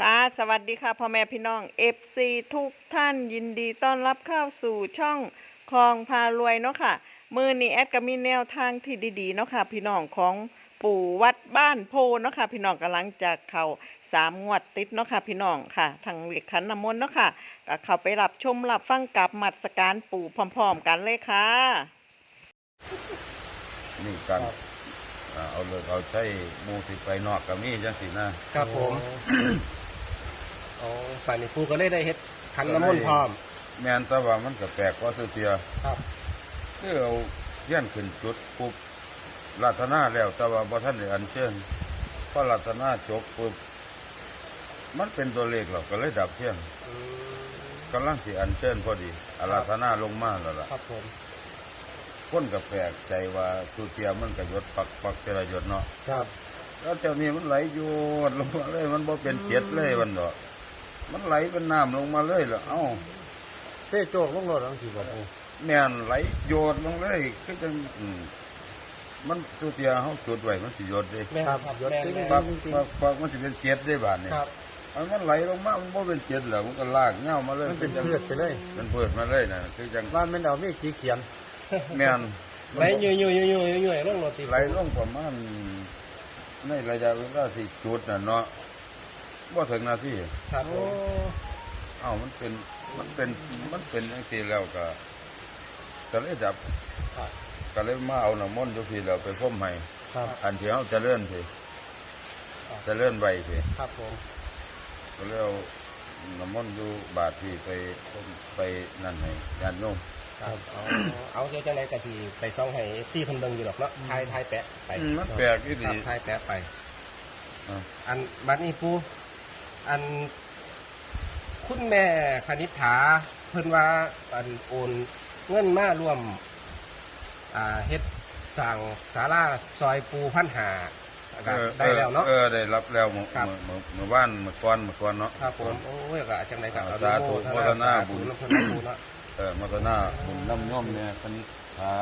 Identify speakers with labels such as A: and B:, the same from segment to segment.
A: ค่ะสวัสดีค่ะพ่อแม่พี่น้อง FC ทุกท่านยินดีต้อนรับเข้าสู่ช่องคลองพารวยเนาะค่ะ มือนี้แอดก็มีแนวทางที่ดีๆเนาะค่ะ พี่น้องของปู่วัดบ้านโพเนาะค่ะ พี่น้องกำลังจะเข้าสามงวดติดเนาะค่ะ พี่น้องค่ะ ทางเลขขันน้ำมนต์เนาะค่ะก็เข้าไปรับชมรับฟังกับมัดสการปู่พร้อมๆกันเลยค่ะ
B: นี่กันอ่าเอาเลยเอาใช้หมูสิไปนอกกับมีจังสินะครับ
C: ผม อ๋อป่านนี้ครูก็เลยได้เฮ็ดขันน้ำมนต์พร้อม
B: แม่นแต่ว่ามันก็แปลกกว่าเสีย
C: ครับ
B: คือเอาเทียนขึ้นจุดปุ๊บรัตนาแล้วแต่ว่าบ่ท่านได้อัญเชิญพอรัตนาจบปุ๊บมันเป็นตัวเลขหรอกก็เลยดับเทียนกำลังสิอัญเชิญพอดีอารัตนาลงมาแล้วล่ะ
C: ครับผม
B: คนก็แปลกใจว่าสุเทียมันก็หยดปักปักเจรหยดเนาะ
C: ครับ
B: แล้วเจ้านี้มันไหลโยดลงมาเลยมันบ่เป็นเจ็ดเลยมันดอก มันไหลเป็นน้ำลงมาเลยเหรอเอ้า
D: เต้โจกลงรถทั้งทีบอกโอ้
B: แม่นไหลโยดลงเลยคือจังอืมมันสุเทียเฮาจุดไว้มันสิโยดเด้
C: แม่นครับแม่นแม่น
B: ปักปักปักมันสิเป็นเจ็ดได้บาดนี่
C: ครับ
B: อันมันไหลลงมามันบ่เป็นเจ็ดแล้วมันก็ลากเงามาเลย
D: มันเป็นเพือดไปเลย
B: มันเปิดมาเลยน่ะคือจัง
D: ว่ามันเอามีดจีเขียน
B: แม่น
C: ไหลยุ่ยยุ่ยยุ่ยยุ่ยยุ่ยลงรถติ
B: ไหลลงประมาณในระยะเวลาที่จุดน่ะเนาะ บ่ถึงนาที
C: ครับผม
B: เอ้ามันเป็นมันเป็นมันเป็นจังซี่แล้วก็ก็เลยดับ
C: ครับ
B: ก็เลยมาเอาน้ำมนต์อยู่พี่แล้วไปพ่มให้
D: ครับ
B: อันที่เฮาเจะเลื่อนพี่เจะเลื่อนไว้พี่
C: ครับผม
B: ก็เลยเอาน้ำมนต์อยู่บาทพี่ไปพ่มไปนั่นให้ญาติโยม
C: ครับเอาเอาเดี๋ยวจังไดก็สิไปซ่องให้ซี่เพิ่นเบิ่งอยู่ดอกเนาะทายทายแปะไป
B: อืมมันแปลกอีห
C: ครั
B: ลี
C: บทายแปะไป
B: อ่า
C: อันบัดนี้ปู อันคุณแม่คณิษฐาเพิ่นว่าอันโอนเงินมารวมอ่าเฮ็ดสั่งศาลาซอยปูพันหาก็ได้แล้วเนาะ
B: เออได้รับแล้วเมื่อ
C: ครับ
B: เมื่อเมื่อวานเมื่อก่อนเมื่อก่อนเนาะ
C: ครับผมโอ้ยก็จังไดก็เอ
B: สาธุ
C: อนุ
B: โมทนาบุญ
C: สธุน้ำเพิ่นน้ำบุญเนาะ
B: เออมาตนาบุญน้ำโยมเนี่ยคณิษฐา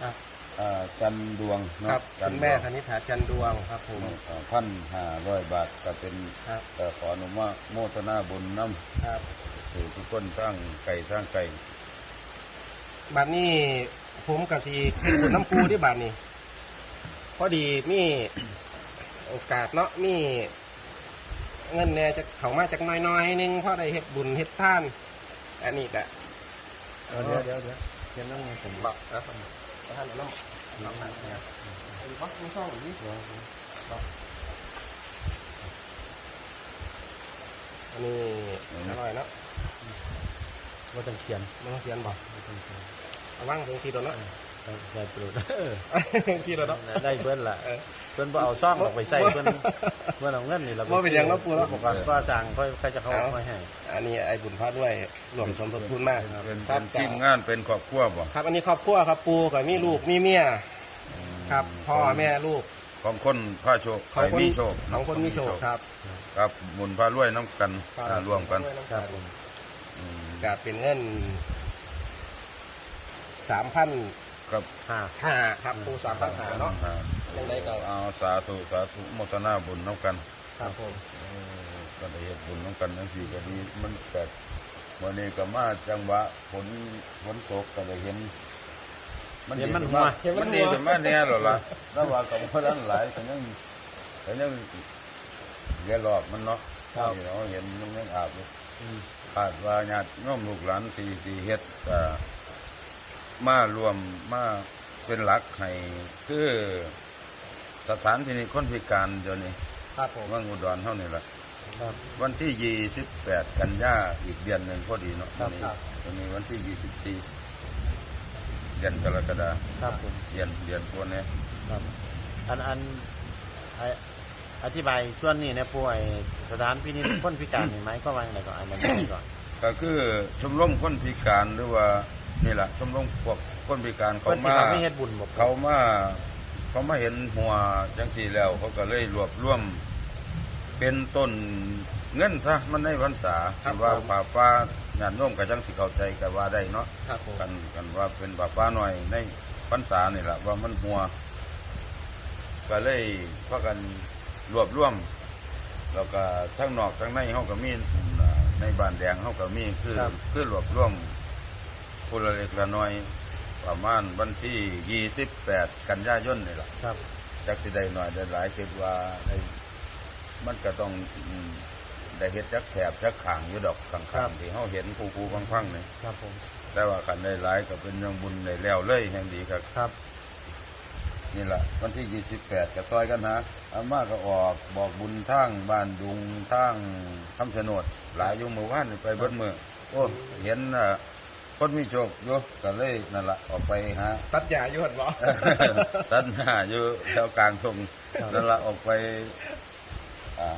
C: ครับ
B: อ่าจันดวงเนาะ
C: ครับ
B: จั
C: คุ
B: น
C: ณ
B: ด
C: แม่
B: วง
C: คณิษฐาจันดวงครับผม
B: พันห้าร้อยบาทก็เป็น
C: ครับ
B: เอ่อขออนุมาโมทนาบุญน้
C: ครับำ
B: ถือทุกคนสร้างไก่สร้างไก่
C: บัดนี้ผมก็สิเฮ็ดบุญน้ำปูที่บัดนี้พอดีมีโอกาสเนาะมี เงินแหน่จะเข้ามาจากน้อยๆหนึงเพราะได้เฮ็ดบุญเฮ็ดทาน อันนี้ก็
D: เอาเดี๋ยวเดี๋ยวเดี๋ยวเขียนน้ำเงินผม
C: บอกนะครับ ท่านน้ำน้ำทานนะครับอันนี้บอกไม่ช่องนี้อันนี้อร่อยเนาะ
D: ว่าต้องเขียน
C: ไม่ต้องเขียนบอก
D: บ่ต้องเขียน
C: เอาว่างถึงสี่ตัวเนาะ
D: ต้องใส่ปลุดเออ
C: สี่ตัวเนาะ
D: ได้เพิ่นล่ะ
C: เออ
D: เพิ่นบ่เอาซ่องออกไปใส่เพิ่น เพิ่นเอาเงินนี่เรา
C: บ่เป็นหยังเนาะปู่เนาะ
D: บอกว่าว่าสั่งค่อยค่อยจะเข้ามาให้
C: อันนี้ไอ้บุญพระด้วยรวมสมทบทุนมาก
B: เป็น
C: ครั
B: เป็
C: บ
B: นทีมงานเป็นครอบครัวบ่
C: ครับ อันนี้ครอบครัวครับปูกับมีลูกมีเมียครับ พ่อแม่ลูก
B: ของคนพระโชค
C: ของคน
B: มีโชค
C: ของคนมีโชคครับ
B: ครับบุญพระรวยน้ำกันอ่าร่วมกัน
D: ครับผม
B: อืม
C: ก็เป็นเงินสามพัน
B: ครับ
D: ห้า
C: ห้าครับปูสามพันห้าเนาะ
B: อ่า
C: ยังไงก็
B: เอาสาธุสาธุโมทนาบุญน้ำกัน
C: ครับผม
B: เออก็ได้เฮ็ดบุญน้ำกันทั้งสี่ก็ดีมันแปลกวันนี้ก็มาจังหวะฝนฝนตกก็ได้เห็น
D: เห็นมัน
B: ดี
D: หัว
B: ขึ้มันดีขึ้นมาแน่หรอล่ะแล้วว่ากับพนั้นหลายก็ยังก็ยังเลี้ยรอบมันเนาะนี่เราเห็นมันยังอาบอยู่
D: อืม
B: คาดว่าญาติโยมลูกหลานสี่สี่เฮ็ดก็มารวมมาเป็นหลักให้คือ สถานที่นี้คนพิการเดี๋ยวนี้
C: ครับผม
B: ว่างอุดรเท่านี้ละ
D: ครับ
B: วันที่ยี่สิบแปดกันยาอีกเดือนหนึ่งพอดีเนาะ
D: ครับ
B: วันนี้
D: ครับ
B: วันนี้วันที่ยี่สิบสี่เดือนกรกฎา
D: ครับผม
B: เดือนเดือนพวกนี้
D: ครับ อันอันไออธิบายส่วนนี้เนี่ยป่วยสถานพินิจคนพิการนี่ไหมก็ว่าอย่างไรก่อนอันนั้นก่อน
B: ก็คือชมรมคนพิการหรือว่านี่แหละชมรมพวกคนพิการเขา
D: เพิ่นสิ
B: มา
D: มาไม่เฮ็ดบุญบ่
B: เขามา เขามาเห็นหัวจังสีแล้ว เขาก็เลยรวบรวม เป็นต้นเงินซะมันในพรรษา
C: ครับ
B: ที่ว่า
C: ผม
B: ป่าป้าญาติโยมกับจังสิเข้าใจกันว่าได้เนาะ
C: ครับผม
B: กันกันว่าเป็นป่าป้าหน่อยในพรรษานี่แหละว่ามันหัว ก็เลยพากันรวบรวม แล้วก็ทั้งนอกทั้งในเฮาก็มีอ่าในบ้านแดงเฮาก็มีคือ
D: ครับ
B: คือรวบรวมผู้ละเล็กละน้อย ประมาณวันที่ 28 กันยายนนี่ล่ะ
D: ครับ
B: จักสิได้หน่อยได้หลายคิดว่าได้มันก็ต้องอืมได้เฮ็ดจักแถบจักขางอยู่ดอกข้างๆที่เฮาเห็นคู่ๆพังๆนี่
D: ครับผม
B: แต่ว่าคันได้หลายก็เป็นเรื่องบุญได้แล้วเลยแห่งดีครับ
D: ครับ
B: นี่แหละวันที่ 28กับซอยกันนะอาม่าก็ออกบอกบุญทางบ้านดุงทางคำชะโนด หลายอยู่เมื่อวานนี่ไปเบิดมือโอ้เห็นอะ คนมีโชคอยู่ก็เลยนั่นละออกไปหา
C: ตัดหญ้าอยู่หั่นบ่
B: ตัดหน้าอยู่แถวกลางทงนั่นละออกไปอ่า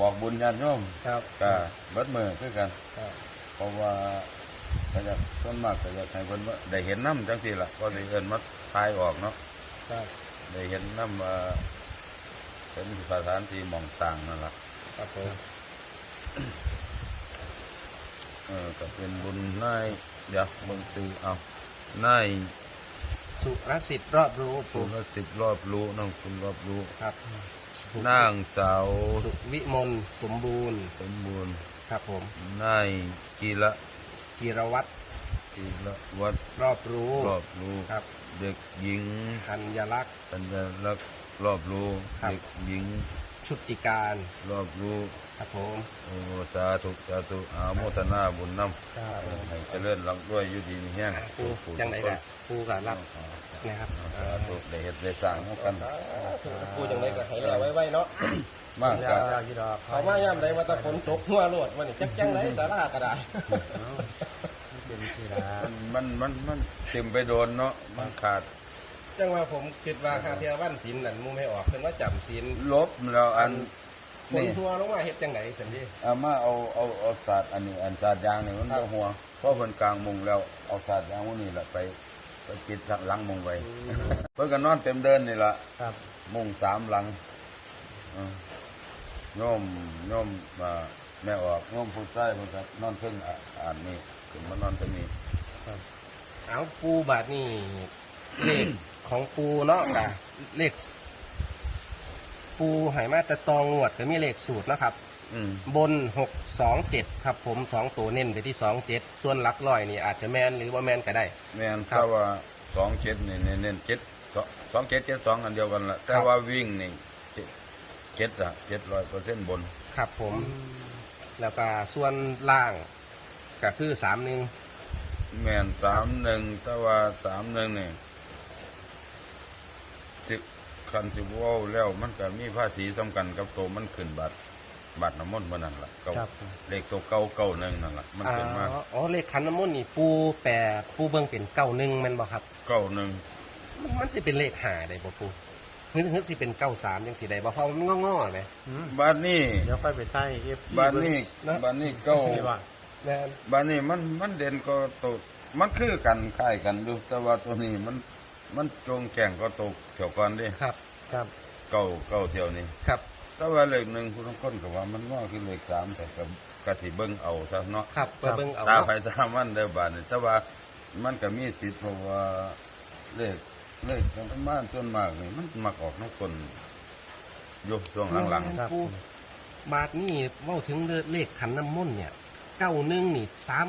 B: บอกบุญญาติโยม
C: ครับ
B: ก็เบิดมือคือกัน
C: ครับ
B: เพราะว่าก็อยากส่วนมากก็อยากให้เพิ่นว่าได้เห็นน้ำจังสี่ล่ะก็สิเอิ้นมาทายออกเนาะ
C: ครับ
B: ได้เห็นน้ำว่าเป็นสถานที่หมองสร้างนั่นแหละ
C: ครับผม
B: เออก็เป็นบุญนายเดี๋ยวเบิ่งซื้อเอานาย
C: สุรสิทธิ์รอบรู้
B: คุ
C: ปู่
B: ณสิบรอบรู้น้องคุณรอบรู้
C: ครับ
B: นางสาว
C: สุวิมลสมบูรณ์
B: สมบูรณ์
C: ครับผม
B: นายกีระ
C: กีรวัตร
B: กีระวัด
C: รอบรู้
B: รอบรู้
C: ครับ
B: เด็กหญิง
C: ธัญลักษณ์
B: ปัญญาลักษณ์รอบรู้
C: ครับ
B: เด็กหญิง
C: ชุติการ
B: รอบรู้
C: ครับผม
B: โอ้สาธุสาธุอาโมทนาบุญน้
D: ครับำ
B: ให้เจริญรักด้วยอยู่ดีมีแห้ง
C: ปูจังไหนแหละปูกับรับนะครับ
B: สาธุได้เฮ็ดได้สร้างให้กัน
C: ปูจังไหนก็ให้แล้วไว้ๆเนาะ
B: มาก
D: ยา
B: กั
D: วยาวยี่ดอก
C: เขามาย่ำใดว่าแตะฝนตกหัวโลดวันนี้จักจังไหนสาราก็ได้
D: เป็นที่ละ
B: มันมันมันติมไปโดนเนาะมันขาด
C: จังว่าผมคิดว่าคาเทียวันศีลนั่นมูไม่ออกเพิ่นว่าจำศีล
B: ลบแล้วอัน
C: ฝน
B: นี่
C: หัวลงมาเฮ็ดจังไหนสันดี
B: อามาเอาเอาเอาศาสตร์อันนี้อันศาสตร์ยางนี่มัน
C: ครั
B: บ่
C: บ
B: หัวเพราะเพิ่นกลางมุงแล้วเอาศาสตร์ยางพวกนี้แหละไปไปปิดหลังมุงไว้เพิ่นก็นอนเต็มเดินนี่ล่ะ
D: ครับ
B: มุงสามหลังอืมโยมโยมมาแม่ออกโยมผู้ชายเพิ่นก็นอนเพิ่งอะอ่านนี่ขึ้นมานอนตรงนี้
C: เอาปูบาทนี่ เลขของปูเนาะกะเลข ปูไหมาแต่ตองงวดก็มีเลขสูตรนะครับ
B: อืม
C: บนหกสองเจ็ดครับ ผมสองตัวเน้นไปที่สองเจ็ดส่วนหลักร้อยนี่อาจจะแมนหรือว่าแมนก็ได้
B: แม่น
C: ครับ
B: ถ้าว่าสองเจ็ดนี่เน้นเจ็ดสองเจ็ดเจ็ดสองอันเดียวกันละแต่
C: ครับ
B: ว่าวิ่งนี่เจ็ดเจ็ดอะเจ็ดร้อยเปอร์เซ็นต์บน
C: ครับผม แล้วก็ส่วนล่างก็คือสามหนึ่ง
B: แม่นสามหนึ่งแต่ว่าสามหนึ่งนี่สิบ คันสิบว่าวแล้วมันก็มีภาษีสำคัญกับตัวมันขึ้นบัตรบัตรน้ำมนต์มันนั่นละเก้า
D: ครับ
B: เลขตัวเก้าเก้าหนึ่งนั่นละมันขึ้นมา
C: อ๋ออ๋อเลขขันน้ำมนต์นี่ปูแปรปูเบิ่งเป็นเก้าหนึ่งแมันบ่ครับ
B: เก้าหนึ่ง
C: มันมันสิเป็นเลขหาได้บ่ปูฮึฮึสิเป็นเก้าสามยังสิได้บ่เพราะมันงอๆไหม
D: อืม
B: บ้านนี้
D: เดี๋ยวค่อยไปใช้เอฟ
B: บ้านนี้
C: นะ
B: บ้านนี้เก้า
D: นี่ว่า
C: แม่น
B: บ้านนี้มันมันเด่นก็ตัวมันคือกันคล้ายกันดูแต่ว่าตัวนี้มันมันจงแข่งก็ตกเที่ยวก่อนดิ
C: ครับ
D: ครับ
B: เก้าเก้าเที่ยวนี้
C: ครับ
B: แต่ว่าเลขหนึ่งคุณต้องค้นกับว่ามันว่าคือเลขสามแต่กับกสิเบิ้งเอาซะเนาะ
C: ครับก็เบิ่งเอา
B: ตา
C: เนาะ
B: ไปตามมันเด้อบาดนี่แต่ว่ามันก็มีสิทธิ์เพราะว่าเลขเลขทางบ้านส่วนมากนี่มันมักออกน้ำคนอยู่ช่วงหลัง
D: ครับ
C: ปูบาทนี่เว้าถึงเลขขันน้ำมนต์เนี่ยเก้าหนึ่งนี่สาม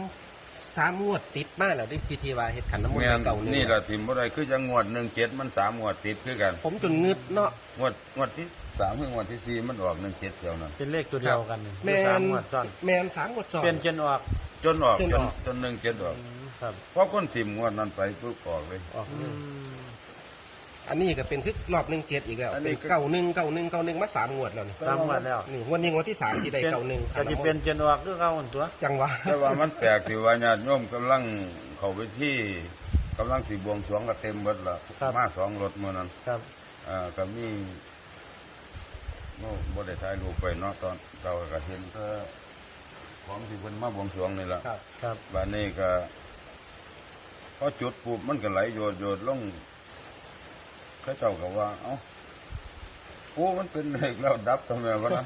C: สามงวดติดมาแล้วได้ทีทีว่าเฮ็ดขันน้ำ
B: ๆ
C: มนต์
B: แม่น
C: เก้าหนึ่ง
B: นี่แหละทิมบ่ได้คือจังงวดหนึ่งเจ็ดมันสามงวดติดคือกัน
C: ผมจนงึดเนาะ
B: งวดงวดที่สามคืองวดที่สี่มันออกหนึ่งเจ็ดเท่านั้น
D: เป็นเลขตัวเดียวกันนี่
C: แม
D: สาม
C: น
D: งวดซ้อน
C: แมนสามงวดซ้อน
D: เปลี่ยนเจนออก
B: จนออก
C: จน
B: จ
C: อนอก
B: จนหนึ่งเจ็ดออก
D: อืมครับ
B: เพราะคนทิมงวดนั้นไปปุ๊บออกเลย
C: ออก
D: อื
C: เลย
D: ม
C: อันนี้ก็เป็นคือรอบหนึ่งเจ็ดอีกแล้ว
B: อันนี้
C: เป็น
B: ก็
C: เก้าหนึ่งเก้าหนึ่งเก้าหนึ่งมาสามงวดแล้วนี่
D: สามงวดแล้ว
C: นี่งวดนี้งวดที่สามที่ได้เก้าหนึ่ง
D: ก็จะเป็นเจนออกคือเขาอันตัว
C: จังหวะ
B: แต่ว่ามันแปลกที่ว่าญาติโยมกำลังเข้าไปที่กำลังสีบวงสรวงก็เต็มเบิดละมาสองรถมื่อนั้น
D: ครับ
B: อ่าก็มีโอ้บ่ได้ถ่ายรูปไปเนาะตอนเราก็เห็นก็ของที่เพิ่นมาบวงสรวงนี่ล่ะ
C: ครับ
D: ครับ
B: บ้านนี้ก็พอจุดปุ๊บมันก็ไหลโยดโยดลง เขาเจ้าก็ว่า เอ้าปูมันเป็นเลขแล้วดับทำไมวะนะ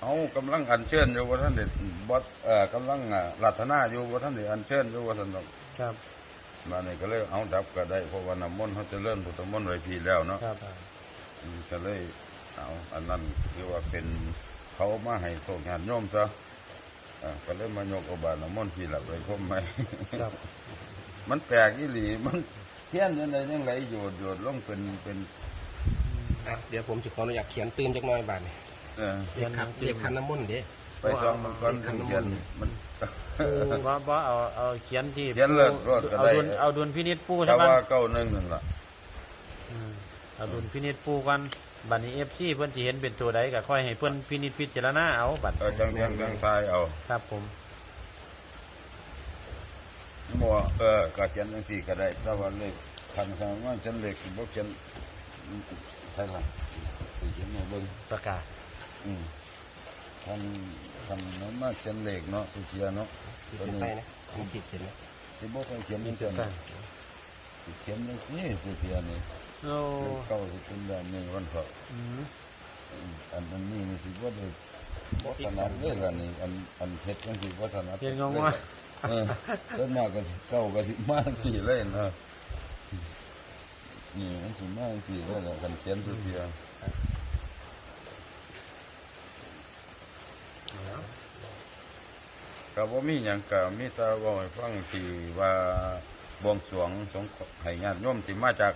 B: เอากำลังอัญเชิญอยู่ว่าท่านเด็ดบดเอ่อกำลังอะรัตนาอยู่ว่าท่านเด็ดอัญเชิญอยู่ว่าท่านดอก
D: ครับ
B: บ้านนี้ก็เลยเอาดับก็ได้เพราะว่าน้ำมนต์เขาจะเริ่มพุทธมนต์ไว้พีแล้วเนาะ
D: ครับ
B: อืมก็เลยเอาอันนั้นคือว่าเป็นเขามาให้โศกงานโยมซะอ่าก็เลยมายกเอาบาตรน้ำมนต์พี่ละไปพรมไหม
D: ครับ
B: มันแปลกอีหลีมัน เทียนยังไงยังไหลโยดโยดลงเป็นเป็น
C: อะเดี๋ยวผมจะขออนุญาตเขียนตื้มจักหน่อยบาดนี่
B: เออ
C: เรียกขันเรียกขันน้ำมนต์เด้
B: ไปซ้อมมันก่อน
C: ขันน้ำ
B: เขี
C: ม
B: ยน
C: นต์
B: มัน
D: บ่บ่เอาเอาเขียนที่
B: เขียนเลิศรอดก็
D: เอา
B: ได้
D: ดุลเอาดุลพินิจปู
B: ถ้า
D: ใช่ปะ
B: ว่าเก้าหนึ่งนั่นล่ะ
D: อืมเอาดุลพินิจปูกันบัดนี้เอฟซีเพิ่นสิเห็นเป็นตัวใดก็ค่อยให้เพิ่นพินิจพิจารณาเอาบัด
B: เออจังจังจังทายเอา
D: ครับผม
B: บ่เออก็เขียนจังสี่ก็ได้ถ้าว่าเลขคันคันว่าฉันเลขสิบ่เขียนใช่ล่ะสิเขียนมาเบิ่ง
D: ประกาศ
B: อืมคันคันนั้นมาเขียนเลขเนาะสุเชียเนาะ
C: ขีดเส้นใต้ผมขีดเส้นนะ
B: สิบ่ค่อยเขียนจังซี่เขียนจังซี่สุเชียนี่
D: โอ้
B: เก้าสิเป็นแบบนี้วันเขา
D: อืม
B: อันอันนี้นี่สิบ่ได้บ่ถนัดเลยล่ะนี่อันอันเฮ็ดจังซี่บ่ถนัด
D: เรียนงงว่า
B: เออส่วนมากก็สิเก้าก็สิมาจังซี่เลยเนาะนี่มันสิมาจังซี่เลยล่ะคันเขียนสุเชียก็บ่มีหยังก็มีแต่เว่าให้ฟังที่ว่าบวงสรวงสงฆ์ให้ญาติโยมที่มาจาก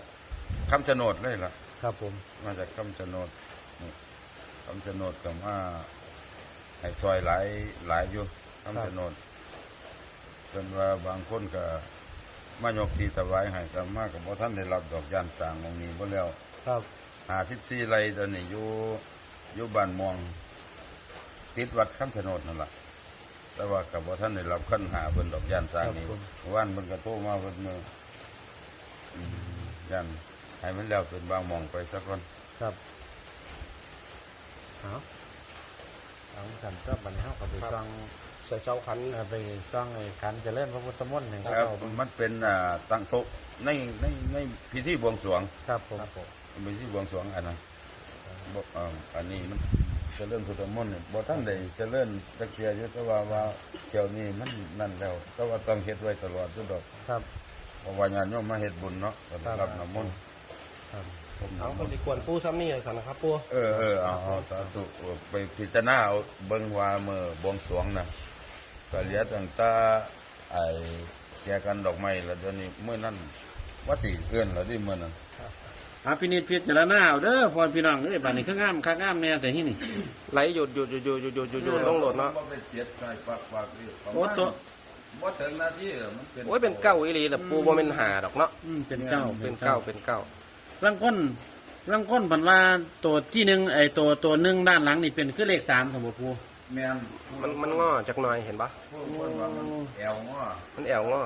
B: คำชะโนดเลยล่ะ
D: ครับผม
B: มาจากคำชะโนดนี่คำชะโนดก็มาให้ซอยหลายหลายอยู่คำชะโนด จนว่าบางคนก็มายกที่ถวายให้ก็มากับบ่ท่านได้รับดอกย่านสร้างหมองนี้บ่แล้ว
D: ครับ
B: 54ไร่ตอนนี้อยู่อยู่บ้านม่วงติดวัดคำชะโนดนั่นล่ะแต่ว่ากับว่าท่านได้รับขั้นหาเพิ่นดอกย่านสร้างนี้ว่านเพิ่นก็โทรมาเพิ่นมืออืมย่านให้มันแล้วเป็นบางหมองไปสักคน
D: ครับเอาเอากันก็บัดนี้เฮาก็ไปฟัง
C: ใส่เสาขัน
D: เอ่อไปฟังไอ้ขันเจริญพระพุทธมนต์แห่ง
B: ค
D: พ
B: รั
D: ระ
B: บ
D: เจ้า
B: มันเป็นอ่าตั้งโต๊ะในในในพิธีบวงสรวง
D: ครับผม
B: มันเป็นพิธีบวงสรวงอันนั้นบ่เอ่ออันนี้มันเจริญพุทธมนต์เนี่ยบ่ท่านได้เจริญตะเกียอยู่แต่ว่าว่าเกี่ยวนี้มันนั่นแล้วแต่ว่าต้องเฮ็ดไว้ตลอดทุกดอก
D: ครับ
B: เพราะว่าญาติโยมมาเฮ็ดบุญเนาะก็
D: ครับ
B: รับน้ำมนต์
D: ครับ
B: ผม
C: เอา
B: น้ำม
C: ก็
B: นต์
C: สิควรปูซ้ำนี่เลยสันนะครับปู
B: เออเออเอาเอาสาธุไปพิจารณาเอาเบิ่งว่าเมื่อบวงสรวงนะ ก็เหลือตั้งแต่ไอ้แจกันดอกไม้แล้วเดี๋ยวนี้เมื่อนั้นว่าสิเอื้อนแล้วดิเมื่อนั้น
D: อาพินิจพิจารณาเอาเด้อพ่อพี่น้องเอ้ยบัดนี้คืองามคักงามแน่แต่ที่นี่
C: ไหลหยุดหยุดหยุดหยุดหยุดหยุดหยุดหยุดลงโหลดเนาะ
B: บ่ไปเจ็ดไก่ปักปักนี่ประมาณ
D: โอ้ตัว
B: บ่ถึงนาทีอะมันเป็น
C: โอ้ยเป็นเก้าอีหลีแต่ปูบ่เป็นหาดอกเนาะ
D: อืมเป็นเก้า
C: เป็นเก้าเป็นเก้า
D: ลังก้นลังก้นพันว่าตัวที่หนึ่งไอ้ตัวตัวหนึ่งด้านหลังนี่เป็นคือเลขสามสมบูรณ์ครู
B: แม่น
C: มันมันงอจากหน่อยเห็นปะ
B: พวกคนว่ามันแอวง้อ
C: มันแอวงอ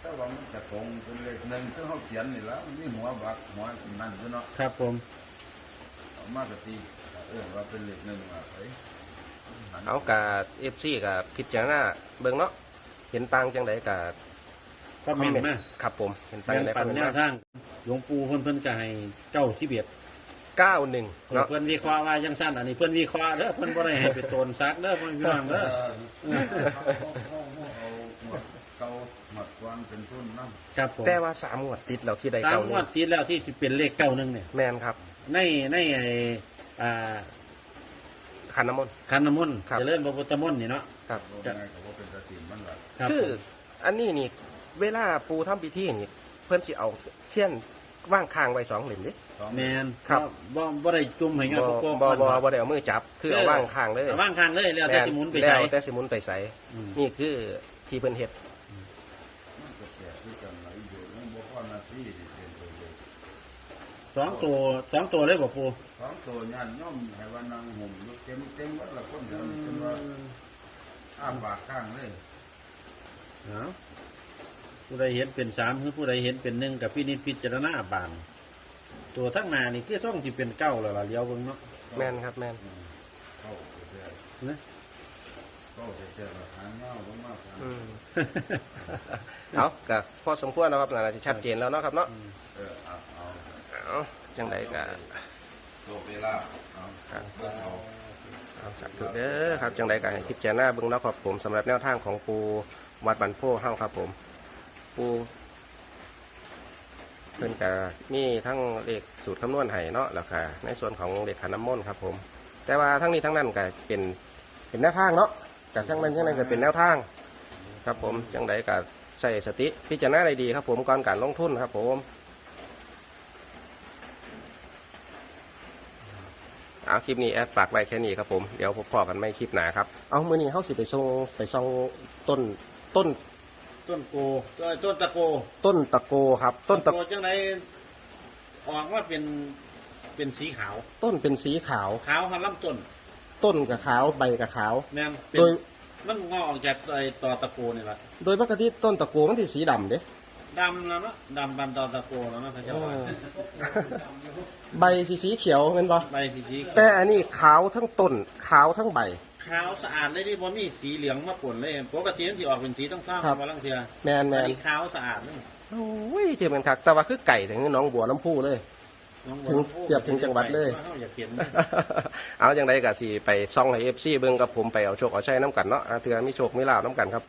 B: แต่ว่ามันจะตรงเป็นเลขหนึ่งที่เขาเขียนนี่แล้วมันมีหัวบักหัวนั่นอยู่เนาะ
D: ครับผม
B: เอามากะตีเออว่าเป็นเลขหนึ่งว่าเฮ้ย
C: เอากาเอฟซีกับพิจารณาเบิ่งเนาะเห็นตังจังไดกา
D: ก็เมนต์มา
C: ครับผมเห็นตัง
D: แบ่ง
C: จังได
D: ปั
C: คอนมเมน
D: แน
C: ต์
D: ว
C: มา
D: ทางหลวงปู่เพิ่นเพิ่นจะให้เก้าสิบเอ็ด
C: เก้าหนึ่งเนาะ
D: เพิ่นวิเคราะห์ว่ายังสั้นอันนี้เพิ่นวิเคราะห์เด้อเพิ่นบ่ได้ให้ไปโตนซักเด้อพ่อพี่น้อง
B: เอ
D: เด้อ
B: อเอาหมวดเก่าหมวดกวนเป็นทุนน้ำ
D: ครับผม
C: แต่ว่าสามงวดติดเราที่ใด
D: สาม
C: เก้างห
D: ว
C: นึ่
D: ด
C: ง
D: ติดแล้วที่สิเป็นเลขเก้าหนึงเนี่ย
C: แมนครับ
D: ในในไอ้อ่า
C: ขันน้ำมนต์
D: คันน้ำมนต์
C: ครับ
D: เจริญพระพุทธมนต์นี่เนาะ
C: ครับ
B: จะไงก็ว่าเป็นตะทีมมันหละ
D: ครับ
C: คือ
D: ผม
C: อันนี้นี่ เวลาปูทำพิธีนี่เพื่อนสิเอาเทียนว่างคางไว้สองเหล่มนี่
B: สอง
D: แมน
C: ครับ
D: บ่บ่ได้จุ่มให้เงา
C: บ่
D: โป๊ะ
C: บ่
D: ก่อน
C: บ่
D: ครับ
C: บ่ได้เอามือจับ คือเอาว่างคางเลย
D: เอาว่างข้างเลยแล้วแต่สิหมุนไป
C: แล้
D: ใส่
C: วแต่สิหมุนไปใส่
D: อืม
C: นี่คือที่เพิ่นเฮ็ด
B: มันก็แก่คือกันหลายอยู่มันบอกว่านาทีที่เป็นตัวเลข
D: สองตัวสองตัวเลยบ่ปู
B: สองตัวญาติโยมให้ว่านางห่มอยู่เต็มเต็มวัดละคนเดียวนี่จนว่าอ้าปากข้างเลย
D: เอาผู้ใดเห็นเป็นสามคือผู้ใดเห็นเป็นหนึ่งกับพี่นิจพิจารณาบาน ตัวทั้งหน้านี่คือส่องสิเป็นเก้าแล้วล่ะเลี้ยวเบิ่งเนาะ
C: แม่นครับแม่น
B: อืมเข้าเสีย
D: นะ
B: เข้าเสียหางเงาลงมากกว่า
C: อืมเอาก็พอสมควรนะครับน่าจะชัดเจนแล้วเนาะครับเนาะ
B: เออเอาเอา
C: เอาจังไดก็
B: โลเวลาเอา
C: ครับ
B: เบิ่งเอา
C: เอาสาธุเด้อครับจังไดก็ให้พิจารณาเบิ่งเนาะครับผมสำหรับแนวทางของปูวัดบันโพเฮาครับผมปู เพิ่นก็มีทั้งเลขสูตรคำนวณให้เนาะแล้วก็ในส่วนของเลขขันน้ำมนต์ครับผม แต่ว่าทั้งนี้ทั้งนั้นก็เป็นเป็นแนวทางเนาะกับทั้งนั้นทั้งนั้นก็เป็นแนวทาง ครับผมจังไดก็ใส่สติพิจารณาได้ดีครับผมก่อนการลงทุนครับผมเอาคลิปนี้แอดฝากไว้แค่นี้ครับผม เดี๋ยวพบพอกันไม่คลิปหนาครับ เอามือนี้เขาสิไปส่งไปส่งต้นต้น
D: ต้นโกต้นต้นตะโก
C: ต้นตะโกครับ ต้นตะ
D: โกจังไดออกว่าเป็นเป็นสีขาว
C: ต้นเป็นสีขาว
D: ขาวหันลำต้น
C: ต้นกับขาวใบกับขาว
D: แม่นเป็น
C: โดย
D: มันงอกออกจากไอ้ตอตะโกนี่แหละ
C: โดยปกติต้นตะโกมันที่สีดำเด้
D: ดำแล้วเนาะดำบันตอตะโกแล้วเนาะเขาจะว่า
C: ใบสีสีเขียวเป็นปะ
D: ใบสีสี
C: แต่อันนี้ขาวทั้งต้นขาวทั้งใบ
D: ขาวสะอาดเลยที่พอมีสีเหลืองมาปนเลยปกติมันสิออกเป็นสีต้องข้าม
C: ครับ
D: มาลังเทีย
C: แมนแม
D: อัน
C: น
D: นี้ขาวสะอาดเลย
C: โอ้ยเทียบกันคักแต่ว่าคือไก่ถึงน้องบัวลำพูเลย
D: น้อ
C: ถึง
D: บัวลำพู
C: เทียบถึงจังหวัดเลย
D: เขาอยากเห็น
C: เอาจังไดก็สิไปซ่องให้เอฟซีเบิ่งกับผมไปเอาโชคเอาชัยน้ำกันเนาะอ่าเถื่อมีโชคมีลาบน้ำกันครับผม